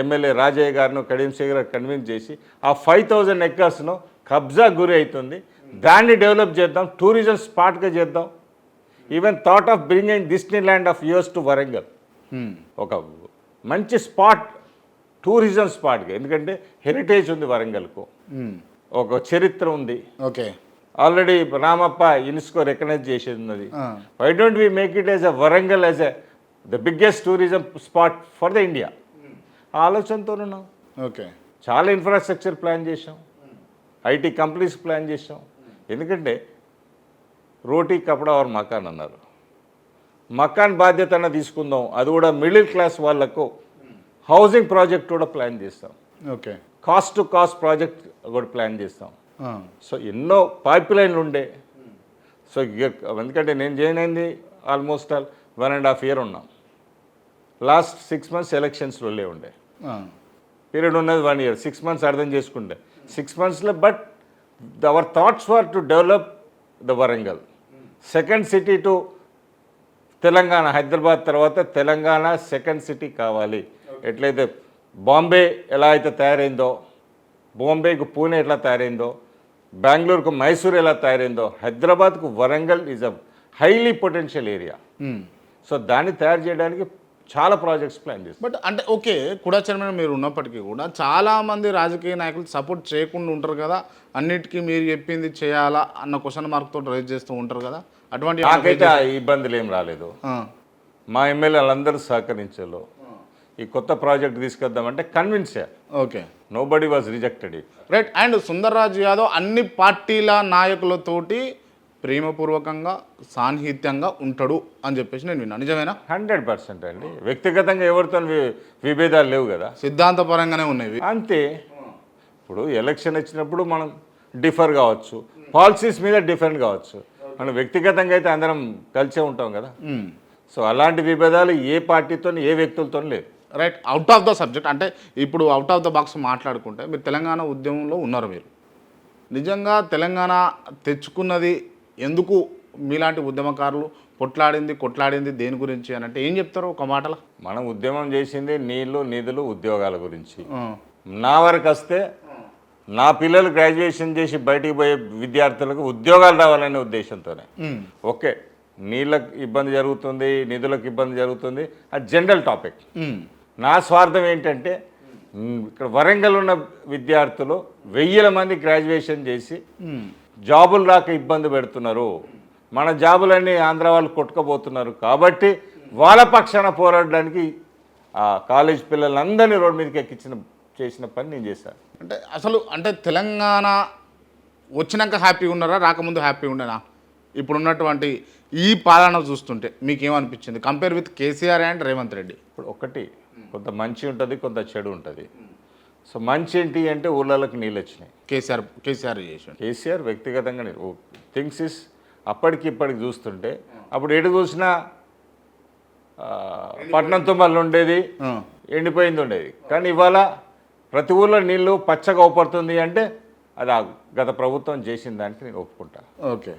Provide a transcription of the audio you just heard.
MLA Rajaiah గారిను Kadiyam Singh garu convince చేసి ఆ ఫైవ్ థౌజండ్ ఎకర్స్ను కబ్జా గురి అవుతుంది. దాన్ని డెవలప్ చేద్దాం టూరిజం స్పాట్గా చేద్దాం. Even thought of bringing Disneyland of US to Warangal. ఒక మంచి స్పాట్ టూరిజం స్పాట్గా ఎందుకంటే హెరిటేజ్ ఉంది వరంగల్కు. హ్మ్. ఒక చరిత్ర ఉంది. Okay. Already Ramappa UNESCO recognize చేసేది. ఉన్నది. Why don't we make it as a Warangal as a the biggest tourism spot for the India ఆలోచనతో ఉన్నాం. ఓకే. చాలా ఇన్ఫ్రాస్ట్రక్చర్ ప్లాన్ చేసాం ఐటీ కంపెనీస్ ప్లాన్ చేసాం ఎందుకంటే రోటీ కపడా ఆర్ మకాన్ అన్నారు. మకాన్ బాధ్యత అన్న తీసుకుందాం. అది కూడా మిడిల్ క్లాస్ వాళ్ళకు హౌసింగ్ ప్రాజెక్ట్ కూడా ప్లాన్ చేస్తాం. Okay. Cost to cost project కూడా ప్లాన్ చేస్తాం. సో ఎన్నో పైప్ లైన్లు ఉండే. సో ఎందుకంటే నేను జాయిన్ అయింది almost all one and half year ఉన్నాం. లాస్ట్ సిక్స్ మంత్స్ ఎలక్షన్స్లో ఉండే. పీరియడ్ ఉన్నది వన్ ఇయర్ సిక్స్ మంత్స్ అర్థం చేసుకుంటే. సిక్స్ మంత్స్లో but our thoughts for to develop the Warangal second city to Telangana Hyderabad తర్వాత తెలంగాణ సెకండ్ సిటీ కావాలి. ఎట్లయితే బాంబే ఎలా అయితే తయారైందో బాంబేకు పూణే ఎట్లా తయారైందో బెంగళూరుకు మైసూర్ ఎలా తయారైందో హైదరాబాద్కు Warangal is a highly potential area. So దాన్ని తయారు చేయడానికి చాలా ప్రాజెక్ట్స్ ప్లాన్ చేస్తాం బట్ అంటే ఓకే కూడా చైర్మన్ మీరు ఉన్నప్పటికీ కూడా చాలా మంది రాజకీయ నాయకులు సపోర్ట్ చేయకుండా ఉంటారు కదా. అన్నిటికీ మీరు చెప్పింది చేయాలా అన్న క్వశ్చన్ మార్క్ తోటి రైజ్ చేస్తూ ఉంటారు కదా. అటువంటి నాకైతే ఇబ్బందులు ఏం రాలేదు. మా ఎమ్మెల్యేలందరూ సహకరించారు ఈ కొత్త project తీసుకొద్దామంటే convince okay nobody was rejected right and Sundarraju Yadav అన్ని పార్టీల నాయకులతోటి ప్రేమపూర్వకంగా సాన్నిహిత్యంగా ఉంటాడు అని చెప్పేసి నేను విన్నాను. నిజమేనా? హండ్రెడ్ పర్సెంట్ అండి. వ్యక్తిగతంగా ఎవరితో విభేదాలు లేవు కదా. సిద్ధాంతపరంగానే ఉన్నాయి అంతే. ఇప్పుడు ఎలక్షన్ వచ్చినప్పుడు మనం డిఫర్ కావచ్చు. పాలసీస్ మీద డిఫరెంట్ కావచ్చు. మనం వ్యక్తిగతంగా అయితే అందరం కలిసే ఉంటాం కదా. సో అలాంటి విభేదాలు ఏ పార్టీతో ఏ వ్యక్తులతో లేవు. Right. Out of the subject. అంటే ఇప్పుడు అవుట్ ఆఫ్ ద బాక్స్ మాట్లాడుకుంటే మీరు తెలంగాణ ఉద్యమంలో ఉన్నారు మీరు. నిజంగా తెలంగాణ తెచ్చుకున్నది ఎందుకు మీలాంటి ఉద్యమకారులు కొట్లాడింది కొట్లాడింది దేని గురించి అని అంటే ఏం చెప్తారు ఒక మాటల? మనం ఉద్యమం చేసింది నీళ్ళు నిధులు ఉద్యోగాల గురించి. నా వరకు వస్తే నా పిల్లలు గ్రాడ్యుయేషన్ చేసి బయటికి పోయే విద్యార్థులకు ఉద్యోగాలు రావాలనే ఉద్దేశంతోనే. ఓకే నీళ్ళకి ఇబ్బంది జరుగుతుంది నిధులకు ఇబ్బంది జరుగుతుంది అది జనరల్ టాపిక్ నా స్వార్థం ఏంటంటే ఇక్కడ వరంగల్ ఉన్న విద్యార్థులు వెయ్యిల మంది గ్రాడ్యుయేషన్ చేసి జాబులు రాక ఇబ్బంది పెడుతున్నారు. మన జాబులన్నీ ఆంధ్ర వాళ్ళు కొట్టుకోబోతున్నారు కాబట్టి వాళ్ళ పక్షాన పోరాడడానికి ఆ కాలేజ్ పిల్లలందరినీ రోడ్డు మీదకి ఎక్కించిన చేసిన పని నేను చేశాను. అంటే అసలు అంటే తెలంగాణ వచ్చినాక హ్యాపీగా ఉన్నారా? రాకముందు హ్యాపీగా ఉండేనా? ఇప్పుడు ఉన్నటువంటి ఈ పాలన చూస్తుంటే మీకు ఏమనిపించింది compare with KCR and Revanth Reddy. ఇప్పుడు ఒకటి కొంత మంచి ఉంటుంది కొంత చెడు ఉంటుంది. సో మంచి ఏంటి అంటే ఊళ్ళలోకి నీళ్ళు వచ్చినాయి. కేసీఆర్ కేసీఆర్ చేసి కేసీఆర్ వ్యక్తిగతంగా థింగ్స్ ఇస్ అప్పటికి ఇప్పటికి చూస్తుంటే అప్పుడు ఎటు చూసినా పట్నం తుమ్మలు ఉండేది ఎండిపోయింది ఉండేది. కానీ ఇవాళ ప్రతి ఊళ్ళో నీళ్ళు పచ్చగా అవుపడుతుంది అంటే అది గత ప్రభుత్వం చేసిన దానికి నేను ఒప్పుకుంటా. ఓకే.